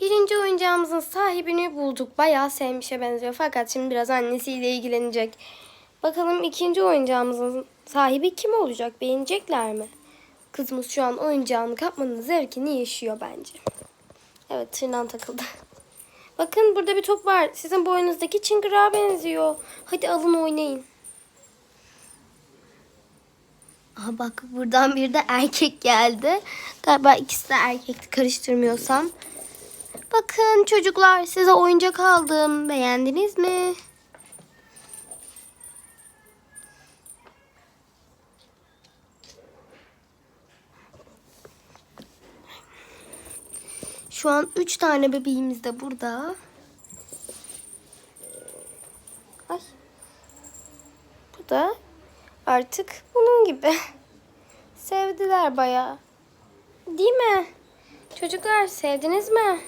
Birinci oyuncağımızın sahibini bulduk. Bayağı sevmişe benziyor. Fakat şimdi biraz annesiyle ilgilenecek. Bakalım ikinci oyuncağımızın sahibi kim olacak? Beğenecekler mi? Kızımız şu an oyuncağını kapmanın zevkini yaşıyor bence. Evet tırnağım takıldı. Bakın burada bir top var. Sizin boynunuzdaki çıngırağa benziyor. Hadi alın oynayın. Aha bak buradan bir de erkek geldi. Galiba ikisi de erkekti karıştırmıyorsam. Bakın çocuklar size oyuncak aldım. Beğendiniz mi? Şu an üç tane bebeğimiz de burada. Ay. Bu da artık bunun gibi. Sevdiler bayağı. Değil mi? Çocuklar sevdiniz mi?